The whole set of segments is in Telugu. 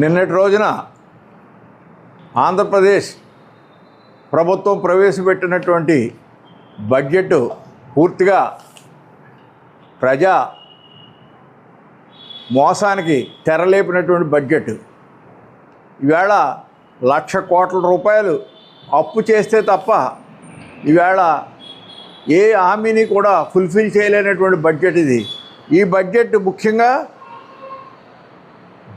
నిన్నటి రోజున ఆంధ్రప్రదేశ్ ప్రభుత్వం ప్రవేశపెట్టినటువంటి బడ్జెట్ పూర్తిగా ప్రజా మోసానికి తెరలేపినటువంటి బడ్జెట్. ఈవేళ లక్ష కోట్ల రూపాయలు అప్పు చేస్తే తప్ప ఈవేళ ఏ హామీని కూడా ఫుల్ఫిల్ చేయలేనటువంటి బడ్జెట్ ఇది. ఈ బడ్జెట్ ముఖ్యంగా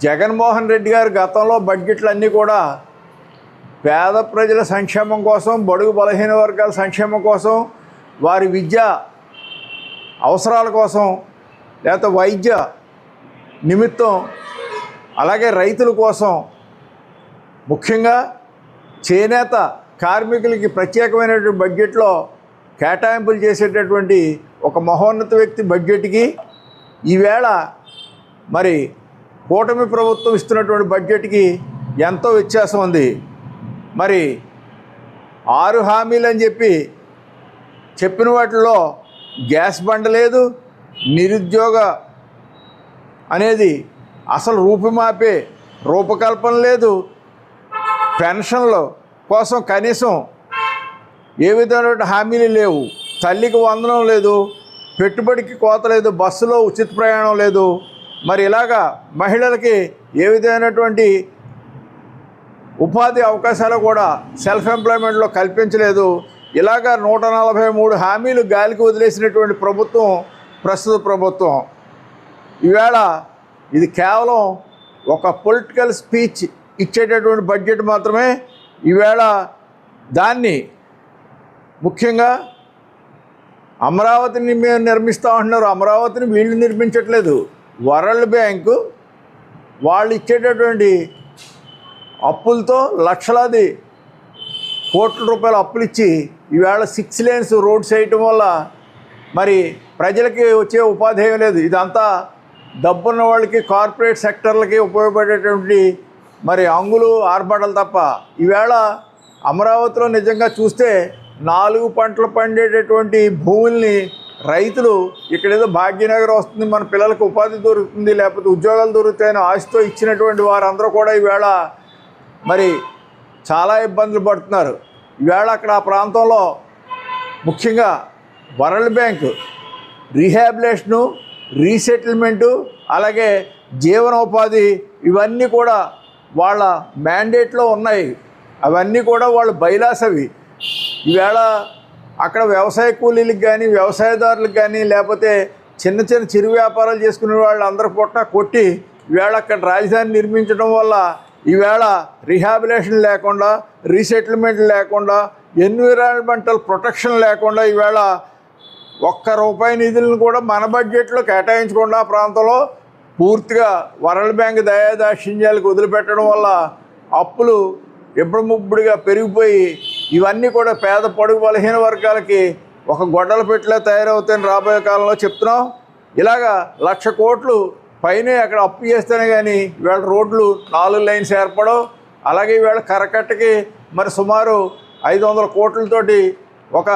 జగన్మోహన్ రెడ్డి గారు గతంలో బడ్జెట్లన్నీ కూడా పేద ప్రజల సంక్షేమం కోసం బడుగు బలహీన వర్గాల సంక్షేమం కోసం వారి విద్య అవసరాల కోసం లేకపోతే వైద్య నిమిత్తం అలాగే రైతుల కోసం ముఖ్యంగా చేనేత కార్మికులకి ప్రత్యేకమైనటువంటి బడ్జెట్లో కేటాయింపులు చేసేటటువంటి ఒక మహోన్నత వ్యక్తి బడ్జెట్కి. ఈవేళ మరి కూటమి ప్రభుత్వం ఇస్తున్నటువంటి బడ్జెట్కి ఎంతో వ్యత్యాసం ఉంది. మరి ఆరు హామీలు అని చెప్పి చెప్పిన వాటిలో గ్యాస్ బండ లేదు నిరుద్యోగ అనేది అసలు రూపుమాపే రూపకల్పన లేదు. పెన్షన్ల కోసం కనీసం ఏ విధమైనటువంటి హామీలు లేవు. తల్లికి వందనం లేదు పెట్టుబడికి కోత లేదు బస్సులో ఉచిత ప్రయాణం లేదు. మరి ఇలాగా మహిళలకి ఏ విధమైనటువంటి ఉపాధి అవకాశాలు కూడా సెల్ఫ్ ఎంప్లాయ్మెంట్లో కల్పించలేదు. ఇలాగా నూట నలభై మూడు హామీలు గాలికి వదిలేసినటువంటి ప్రభుత్వం ప్రస్తుత ప్రభుత్వం. ఈవేళ ఇది కేవలం ఒక పొలిటికల్ స్పీచ్ ఇచ్చేటటువంటి బడ్జెట్ మాత్రమే. ఈవేళ దాన్ని ముఖ్యంగా అమరావతిని మేము నిర్మిస్తూ ఉంటున్నారు అమరావతిని వీళ్ళు నిర్మించట్లేదు. వరల్డ్ బ్యాంకు వాళ్ళు ఇచ్చేటటువంటి అప్పులతో లక్షలాది కోట్ల రూపాయల అప్పులు ఇచ్చి ఈవేళ సిక్స్ లేన్స్ రోడ్స్ వేయటం వల్ల మరి ప్రజలకి వచ్చే ఉపాధి లేదు. ఇదంతా డబ్బున్న వాళ్ళకి కార్పొరేట్ సెక్టర్లకి ఉపయోగపడేటువంటి మరి అంగులు ఆర్బాటలు తప్ప ఈవేళ అమరావతిలో నిజంగా చూస్తే నాలుగు పంటలు పండేటటువంటి భూముల్ని రైతులు ఇక్కడ ఏదో భాగ్యనగర్ వస్తుంది మన పిల్లలకు ఉపాధి దొరుకుతుంది లేకపోతే ఉద్యోగాలు దొరుకుతాయని ఆశతో ఇచ్చినటువంటి వారందరూ కూడా ఈవేళ మరి చాలా ఇబ్బందులు పడుతున్నారు. ఈవేళ అక్కడ ఆ ప్రాంతంలో ముఖ్యంగా వరల్డ్ బ్యాంక్ రీహాబిలేషను రీసెటిల్మెంటు అలాగే జీవనోపాధి ఇవన్నీ కూడా వాళ్ళ మ్యాండేట్లో ఉన్నాయి. అవన్నీ కూడా వాళ్ళు బైలాసవి. ఈవేళ అక్కడ వ్యవసాయ కూలీలకు కానీ వ్యవసాయదారులకు కానీ లేకపోతే చిన్న చిన్న చిరు వ్యాపారాలు చేసుకునే వాళ్ళు అందరూ పొట్ట కొట్టి ఈవేళ అక్కడ రాజధాని నిర్మించడం వల్ల ఈవేళ రిహాబిలేషన్ లేకుండా రీసెటిల్మెంట్ లేకుండా ఎన్విరాన్మెంటల్ ప్రొటెక్షన్ లేకుండా ఈవేళ ఒక్క రూపాయి నిధులను కూడా మన బడ్జెట్లో కేటాయించకుండా ఆ ప్రాంతంలో పూర్తిగా వరల్డ్ బ్యాంక్ దయాదాక్షిణ్యాలకు వదిలిపెట్టడం వల్ల అప్పులు ఎప్పుడు ముప్పుడుగా పెరిగిపోయి ఇవన్నీ కూడా పేద పొడుగు బలహీన వర్గాలకి ఒక గొడ్డల పెట్టిలా తయారవుతాయని రాబోయే కాలంలో చెప్తున్నాం. ఇలాగా లక్ష కోట్లు పైనే అక్కడ అప్పు చేస్తేనే కానీ ఇవాళ రోడ్లు నాలుగు లైన్స్ ఏర్పడవు. అలాగే వీళ్ళ కరకట్టకి మరి సుమారు ఐదు వందల కోట్లతోటి ఒక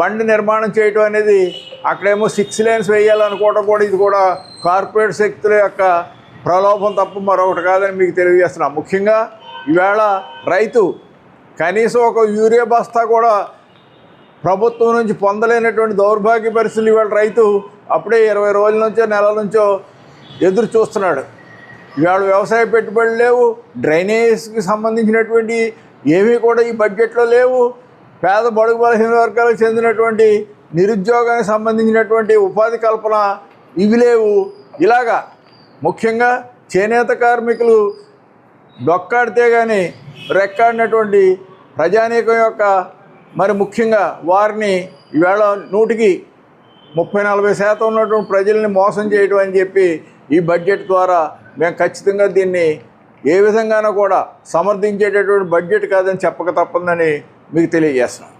బండి నిర్మాణం చేయటం అనేది అక్కడేమో సిక్స్ లైన్స్ వేయాలనుకోవడం కూడా ఇది కూడా కార్పొరేట్ శక్తుల యొక్క ప్రలోభం తప్ప మరొకటి కాదని మీకు తెలియజేస్తున్నాం. ముఖ్యంగా ఈవేళ రైతు కనీసం ఒక యూరియా బస్తా కూడా ప్రభుత్వం నుంచి పొందలేనటువంటి దౌర్భాగ్య పరిస్థితులు ఇవాళ రైతు అప్పుడే ఇరవై రోజుల నుంచో నెల నుంచో ఎదురు చూస్తున్నాడు. ఇవాళ వ్యవసాయ పెట్టుబడులు లేవు డ్రైనేజ్కి సంబంధించినటువంటి ఏమీ కూడా ఈ బడ్జెట్లో లేవు. పేద బడుగు బలహీన వర్గాలకు చెందినటువంటి నిరుద్యోగానికి సంబంధించినటువంటి ఉపాధి కల్పన ఇవి లేవు. ఇలాగా ముఖ్యంగా చేనేత కార్మికులు డొక్కాడితే కానీ రెక్కాడినటువంటి ప్రజానీకం యొక్క మరి ముఖ్యంగా వారిని ఈవేళ నూటికి ముప్పై నలభై శాతం ఉన్నటువంటి ప్రజల్ని మోసం చేయడం అని చెప్పి ఈ బడ్జెట్ ద్వారా మేము ఖచ్చితంగా దీన్ని ఏ విధంగానూ కూడా సమర్థించేటటువంటి బడ్జెట్ కాదని చెప్పక తప్పదని మీకు తెలియజేస్తున్నాం.